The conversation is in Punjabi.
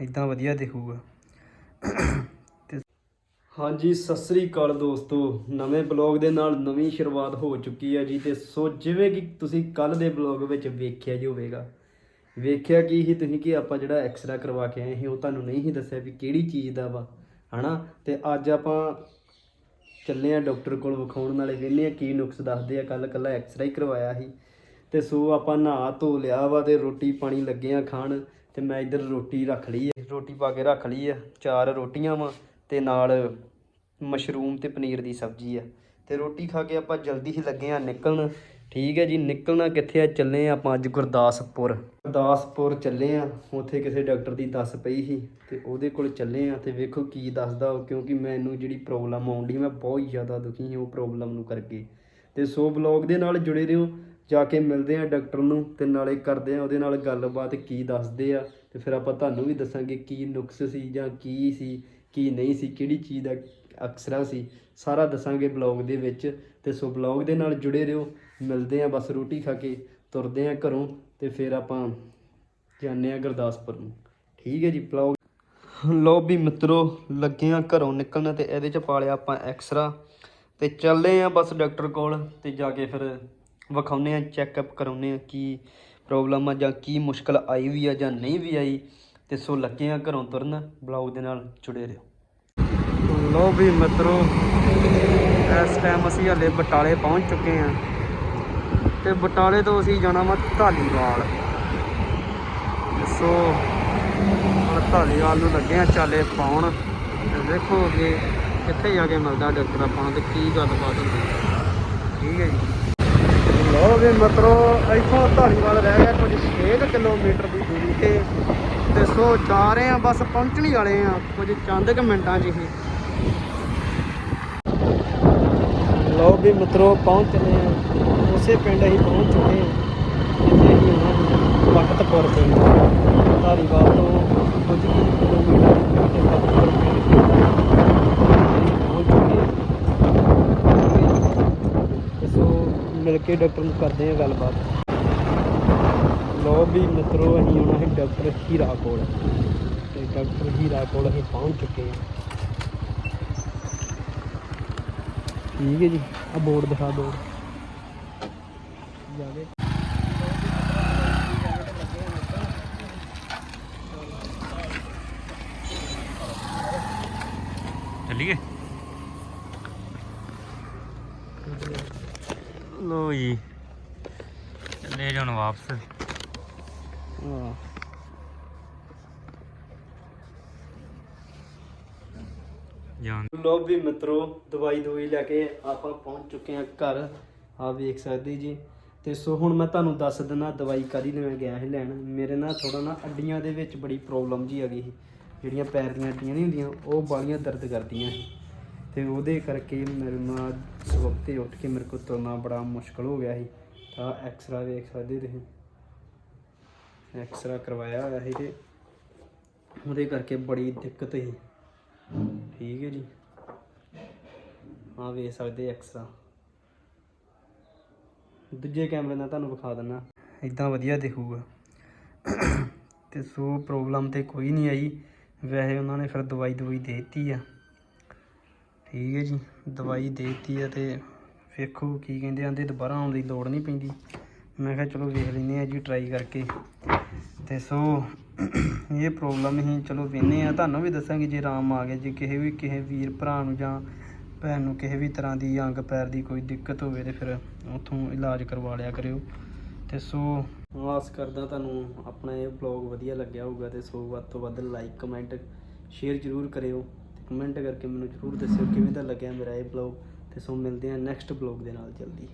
ਇਦਾਂ ਵਧੀਆ ਦਿਖੂਗਾ। ਤੇ ਹਾਂਜੀ, ਸਤਿ ਸ੍ਰੀ ਅਕਾਲ ਦੋਸਤੋ। ਨਵੇਂ ਬਲੌਗ ਦੇ ਨਾਲ ਨਵੀਂ ਸ਼ੁਰੂਆਤ ਹੋ ਚੁੱਕੀ ਹੈ ਜੀ ਤੇ ਸੋ ਜਿਵੇਂ ਕਿ ਤੁਸੀਂ ਕੱਲ ਦੇ ਬਲੌਗ ਵਿੱਚ ਵੇਖਿਆ ਜੀ ਹੋਵੇਗਾ। ਵੇਖਿਆ ਕੀ ਸੀ ਤੁਸੀਂ ਕਿ ਆਪਾਂ ਜਿਹੜਾ ਐਕਸਰਾ ਕਰਵਾ ਕੇ ਆਏ ਸੀ, ਉਹ ਤੁਹਾਨੂੰ ਨਹੀਂ ਸੀ ਦੱਸਿਆ ਵੀ ਕਿਹੜੀ ਚੀਜ਼ ਦਾ ਵਾ, ਹਨਾ? ਤੇ ਅੱਜ ਆਪਾਂ ਚੱਲੇ ਆ ਡਾਕਟਰ ਕੋਲ ਵਿਖਾਉਣ, ਨਾਲੇ ਵੇਖਨੇ ਆ ਕੀ ਨੁਕਸ ਦੱਸਦੇ ਆ। ਕੱਲ ਕੱਲਾ ਐਕਸਰਾ ਹੀ ਕਰਵਾਇਆ ਸੀ। ਤੇ ਸੋ ਆਪਾਂ ਨਹਾ ਧੋ ਲਿਆ ਵਾ ਤੇ ਰੋਟੀ ਪਾਣੀ ਲੱਗੇ ਆ ਖਾਣ। ਤੇ ਮੈਂ ਇੱਧਰ ਰੋਟੀ ਰੱਖ ਲਈ ਹੈ ਰੋਟੀ ਪਾ ਕੇ ਰੱਖ ਲਈ ਆ। ਚਾਰ ਰੋਟੀਆਂ ਵਾ ਤੇ ਨਾਲ ਮਸ਼ਰੂਮ ਤੇ ਪਨੀਰ ਦੀ ਸਬਜ਼ੀ ਆ। ਤੇ ਰੋਟੀ ਖਾ ਕੇ ਆਪਾਂ ਜਲਦੀ ਹੀ ਲੱਗੇ ਆ ਨਿਕਲਣ। ਠੀਕ ਹੈ ਜੀ, ਨਿਕਲਣਾ ਕਿੱਥੇ ਆ? ਚੱਲੇ ਆ ਆਪਾਂ ਅੱਜ ਗੁਰਦਾਸਪੁਰ। ਗੁਰਦਾਸਪੁਰ ਚੱਲੇ ਆ। ਉੱਥੇ ਕਿਸੇ ਡਾਕਟਰ ਦੀ ਦੱਸ ਪਈ ਸੀ ਤੇ ਉਹਦੇ ਕੋਲ ਚੱਲੇ ਆ ਤੇ ਵੇਖੋ ਕੀ ਦੱਸਦਾ ਉਹ, ਕਿਉਂਕਿ ਮੈਨੂੰ ਜਿਹੜੀ ਪ੍ਰੋਬਲਮ ਆਉਂਦੀ, ਮੈਂ ਬਹੁਤ ਜ਼ਿਆਦਾ ਦੁਖੀ ਹਾਂ ਉਹ ਪ੍ਰੋਬਲਮ ਨੂੰ ਕਰਕੇ। ਤੇ ਸੋ ਬਲੌਗ ਦੇ ਨਾਲ ਜੁੜੇ ਰਹੋ। ਜਾ ਕੇ ਮਿਲਦੇ ਆ ਡਾਕਟਰ ਨੂੰ ਤੇ ਨਾਲੇ ਕਰਦੇ ਆ ਉਹਦੇ ਨਾਲ ਗੱਲਬਾਤ ਕੀ ਦੱਸਦੇ ਆ ਤੇ ਫਿਰ ਆਪਾਂ ਤੁਹਾਨੂੰ ਵੀ ਦੱਸਾਂਗੇ ਕੀ ਨੁਕਸ ਸੀ ਜਾਂ ਕੀ ਸੀ, ਕੀ ਨਹੀਂ ਸੀ, ਕਿਹੜੀ ਚੀਜ਼ ਦਾ ਅਕਸਰਾ ਸੀ। ਸਾਰਾ ਦੱਸਾਂਗੇ ਬਲੌਗ ਦੇ ਵਿੱਚ ਤੇ ਸੋ ਬਲੌਗ ਦੇ ਨਾਲ ਜੁੜੇ ਰਹੋ। ਮਿਲਦੇ ਆ ਬਸ ਰੋਟੀ ਖਾ ਕੇ, ਤੁਰਦੇ ਆ ਘਰੋਂ ਤੇ ਫਿਰ ਆਪਾਂ ਜਾਂਦੇ ਆ ਗੁਰਦਾਸਪੁਰ ਨੂੰ। ਠੀਕ ਹੈ ਜੀ, ਬਲੌਗ। ਲੋ ਵੀ ਮਿੱਤਰੋ, ਲੱਗੇ ਆ ਘਰੋਂ ਨਿਕਲਣ ਤੇ ਇਹਦੇ ਚ ਪਾ ਲਿਆ ਆਪਾਂ ਐਕਸਰਾ ਤੇ ਚੱਲੇ ਆ ਬਸ ਡਾਕਟਰ ਕੋਲ ਤੇ ਜਾ ਕੇ ਫਿਰ ਵਿਖਾਉਂਦੇ ਆ ਚੈੱਕਅਪ ਕਰਾਉਂਦੇ ਆ ਕੀ ਪ੍ਰੋਬਲਮ ਆ ਜਾਂ ਕੀ ਮੁਸ਼ਕਲ ਆਈ ਵੀ ਆ ਜਾਂ ਨਹੀਂ ਵੀ ਆਈ ਤੇ ਸੋ ਲੱਗੇ ਆ ਘਰੋਂ ਤੁਰਨ ਬਲੌਗ ਦੇ ਨਾਲ ਜੁੜੇ ਰਹੋ। ਲੋ ਵੀ ਮਿੱਤਰੋ, ਇਸ ਟਾਈਮ ਅਸੀਂ ਹਲੇ ਬਟਾਲੇ ਪਹੁੰਚ ਚੁੱਕੇ ਆ ਤੇ ਬਟਾਲੇ ਤੋਂ ਅਸੀਂ ਜਾਣਾ ਵਾ ਧਾਲੀਵਾਲ। ਸੋ ਹੁਣ ਧਾਲੀਵਾਲ ਨੂੰ ਲੱਗੇ ਆ ਚਾਲੇ ਪਾਉਣ। ਤੇ ਦੇਖੋ ਅੱਗੇ ਕਿੱਥੇ ਜਾ ਕੇ ਮਿਲਦਾ ਡਾਕਟਰ ਆਪਾਂ ਨੂੰ ਤੇ ਕੀ ਗੱਲਬਾਤ ਹੁੰਦੀ ਠੀਕ ਹੈ ਜੀ। ਲੋ ਵੀ ਮਤਰੋ, ਇੱਥੋਂ ਧਾਲੀਵਾਲ ਰਹਿ ਗਿਆ ਕੁਝ 6 ਕਿਲੋਮੀਟਰ ਦੀ ਦੂਰੀ ਤੇ। ਤੇ ਸੋ ਜਾ ਰਹੇ ਆ ਬਸ ਪਹੁੰਚਣ ਵਾਲੇ ਆ ਕੁਝ ਚੰਦ ਕੁ ਮਿੰਟਾਂ 'ਚ ਹੀ। ਲੋ ਵੀ ਮਿੱਤਰੋ, ਪਹੁੰਚ ਚਲੇ ਆ ਉਸੇ ਪਿੰਡ ਅਸੀਂ ਪਹੁੰਚ ਚੁੱਕੇ ਆ ਜਿੱਥੇ ਅਸੀਂ ਆਉਣਾ ਵਕਤਪੁਰ ਪਿੰਡ ਧਾਰੀਵਾਲ ਤੋਂ ਕੁਝ ਕੁ ਕਿਲੋਮੀਟਰ ਤੇ ਵਕਤਪੁਰ ਪਿੰਡ ਅਸੀਂ ਪਹੁੰਚ ਚੁੱਕੇ ਆ ਤੇ ਸੋ ਮਿਲ ਕੇ ਡਾਕਟਰ ਨੂੰ ਕਰਦੇ ਆ ਗੱਲਬਾਤ। ਲੋ ਵੀ ਮਿੱਤਰੋ, ਅਸੀਂ ਆਉਣਾ ਹੈ ਡਾਕਟਰ ਹੀਰਾ ਕੋਲ। ਤੇ ਡਾਕਟਰ ਹੀਰਾ ਕੋਲ ਅਸੀਂ ਪਹੁੰਚ ਚੁੱਕੇ ਆ ਠੀਕ ਹੈ ਜੀ ਆ ਬੋਰਡ ਦਿਖਾ ਬੋਰਡ ਜਾਵੇ ਚੱਲੀਏ? ਲੋ ਜੀ। ਚੱਲੇ ਜਾਣ ਵਾਪਸ। ਹਾਂ ਲੋ ਵੀ ਮਿੱਤਰੋ, ਦਵਾਈ ਦਵਾਈ ਲੈ ਕੇ ਆਪਾਂ ਪਹੁੰਚ ਚੁੱਕੇ ਹਾਂ ਘਰ। ਆ ਵੇਖ ਸਕਦੇ ਜੀ। ਤੇ ਸੋ ਹੁਣ ਮੈਂ ਤੁਹਾਨੂੰ ਦੱਸ ਦਿੰਦਾ ਦਵਾਈ ਕਾਦੀ ਲਈ ਮੈਂ ਗਿਆ ਸੀ ਲੈਣ। ਮੇਰੇ ਨਾਲ ਥੋੜਾ ਨਾ ਅੱਡੀਆਂ ਦੇ ਵਿੱਚ ਬੜੀ ਪ੍ਰੋਬਲਮ ਜੀ ਆ ਗਈ ਸੀ। ਜਿਹੜੀਆਂ ਪੈਰ ਦੀਆਂ ਅੱਡੀਆਂ ਨਹੀਂ ਹੁੰਦੀਆਂ, ਉਹ ਬਾਲੀਆਂ ਦਰਦ ਕਰਦੀਆਂ ਸੀ। ਤੇ ਉਹਦੇ ਕਰਕੇ ਮੇਰੇ ਨਾਲ ਸਵਖਤੇ ਉੱਠ ਕੇ ਮੇਰੇ ਕੋਲ ਤੁਰਨਾ ਬੜਾ ਮੁਸ਼ਕਲ ਹੋ ਗਿਆ ਸੀ। ਤਾਂ ਐਕਸਰਾ ਵੇਖ ਸਕਦੇ ਤੁਸੀਂ। ਐਕਸਰਾ ਕਰਵਾਇਆ ਹੋਇਆ ਸੀ ਤੇ ਉਹਦੇ ਕਰਕੇ ਬੜੀ ਦਿੱਕਤ ਸੀ। ਠੀਕ ਹੈ ਜੀ। ਹਾਂ ਵੇਖ ਸਕਦੇ ਐਕਸਰਾ ਦੂਜੇ ਕੈਮਰੇ ਨਾਲ ਤੁਹਾਨੂੰ ਵਿਖਾ ਦਿੰਨਾ ਇਦਾਂ ਵਧੀਆ ਦਿਖੂਗਾ। ਤੇ ਸੋ ਪ੍ਰੋਬਲਮ ਤੇ ਕੋਈ ਨਹੀਂ ਆਈ। ਵੈਸੇ ਉਹਨਾਂ ਨੇ ਫਿਰ ਦਵਾਈ ਦਵਾਈ ਦੇ ਦਿੱਤੀ ਆ। ਠੀਕ ਹੈ ਜੀ, ਦਵਾਈ ਦੇ ਦਿੱਤੀ ਆ ਤੇ ਵੇਖੋ ਕੀ ਕਹਿੰਦੇ ਆਂਦੇ ਦੁਬਾਰਾ ਆਉਣ ਦੀ ਲੋੜ ਨਹੀਂ ਪੈਂਦੀ। ਮੈਂ ਕਿਹਾ ਚਲੋ ਵੇਖ ਲੈਂਦੇ ਆ ਜੀ ਟਰਾਈ ਕਰਕੇ। ਤੇ ਸੋ, ਇਹ ਪ੍ਰੋਬਲਮ ਹੀ ਚਲੋ ਵੇਨੇ ਆ, ਤੁਹਾਨੂੰ ਵੀ ਦੱਸਾਂਗੇ ਜੇ ਆਰਾਮ ਆ ਗਿਆ, ਜੇ ਕਿਸੇ ਵੀ, ਕਿਸੇ ਵੀਰ ਭਰਾ ਨੂੰ ਜਾਂ ਭੈਣ ਨੂੰ ਕਿਸੇ ਵੀ ਤਰ੍ਹਾਂ ਦੀ ਅੰਗ ਪੈਰ ਦੀ ਕੋਈ ਦਿੱਕਤ ਹੋਵੇ ਤੇ ਫਿਰ ਉੱਥੋਂ ਇਲਾਜ ਕਰਵਾ ਲਿਆ ਕਰਿਓ। ਤੇ ਸੋ ਆਸ ਕਰਦਾ ਤੁਹਾਨੂੰ ਆਪਣਾ ਇਹ ਬਲੌਗ ਵਧੀਆ ਲੱਗਿਆ ਹੋਊਗਾ ਤੇ ਸੋ ਵੱਧ ਤੋਂ ਵੱਧ ਲਾਈਕ ਕਮੈਂਟ ਸ਼ੇਅਰ ਜ਼ਰੂਰ ਕਰਿਓ। ਕਮੈਂਟ ਕਰਕੇ ਮੈਨੂੰ ਜ਼ਰੂਰ ਦੱਸਿਓ ਕਿਵੇਂ ਦਾ ਲੱਗਿਆ ਮੇਰਾ ਇਹ ਬਲੌਗ ਤੇ ਸੋ ਮਿਲਦੇ ਹਾਂ ਨੈਕਸਟ ਬਲੌਗ ਦੇ ਨਾਲ ਜਲਦੀ।